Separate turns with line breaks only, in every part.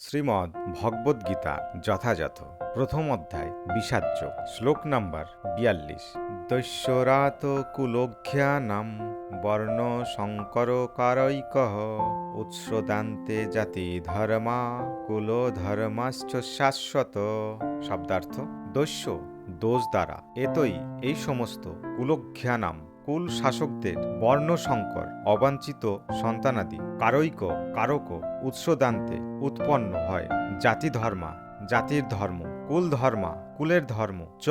শ্রীমদ্ ভগবদ্গীতা যথাযথ। প্রথম অধ্যায় বিষাদযোগ শ্লোক নাম্বার বিয়াল্লিশ। দৈশ্যরাত কুলঘ্যানাম বর্ণ শঙ্কর কারৈক উৎসদান্তে জাতি ধর্মা কুল ধর্মাশ্চ শাশ্বত। শব্দার্থ দস্য দোষ দ্বারা। এতই এই সমস্ত কুলঘ্যানাম কুল শাসকদের বর্ণ সংকর অবাঞ্ছিত সন্তানাদি, কারৈক, কারক, উৎসদান্তে উৎপন্ন হয়। জাতি ধর্মা জাতির ধর্ম। কুল ধর্মা কুলের ধর্ম, চ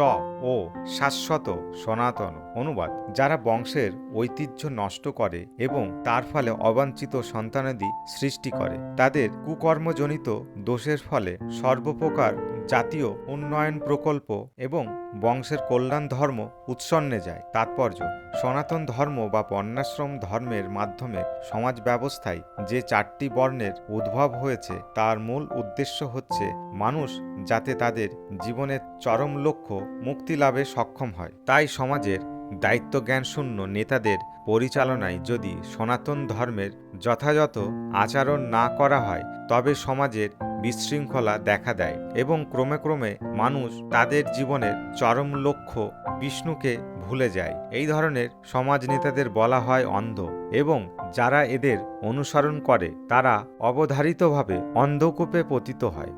ও শাশ্বত সনাতন অনুবাদ, যারা বংশের ঐতিহ্য নষ্ট করে এবং তার ফলে অবাঞ্ছিত সন্তানাদি সৃষ্টি করে। তাদের কুকর্মজনিত দোষের ফলে সর্বপ্রকার জাতীয় উন্নয়ন প্রকল্প এবং বংশের কল্যাণ ধর্ম উৎসন্নে যায়। তাৎপর্য, সনাতন ধর্ম বা বর্ণাশ্রম ধর্মের মাধ্যমে সমাজ ব্যবস্থায় যে চারটি বর্ণের উদ্ভব হয়েছে, তার মূল উদ্দেশ্য হচ্ছে মানুষ যাতে তাদের জীবনের চরম লক্ষ্য মুক্তি লাভে সক্ষম হয়। তাই সমাজের দায়িত্বজ্ঞান শূন্য নেতাদের পরিচালনায় যদি সনাতন ধর্মের যথাযথ আচরণ না করা হয়, তবে সমাজের বিশৃঙ্খলা দেখা দেয় এবং ক্রমে ক্রমে মানুষ তাদের জীবনের চরম লক্ষ্য বিষ্ণুকে ভুলে যায়। এই ধরনের সমাজ নেতাদের বলা হয় অন্ধ এবং যারা এদের অনুসরণ করে, তারা অবধারিতভাবে অন্ধকূপে পতিত হয়।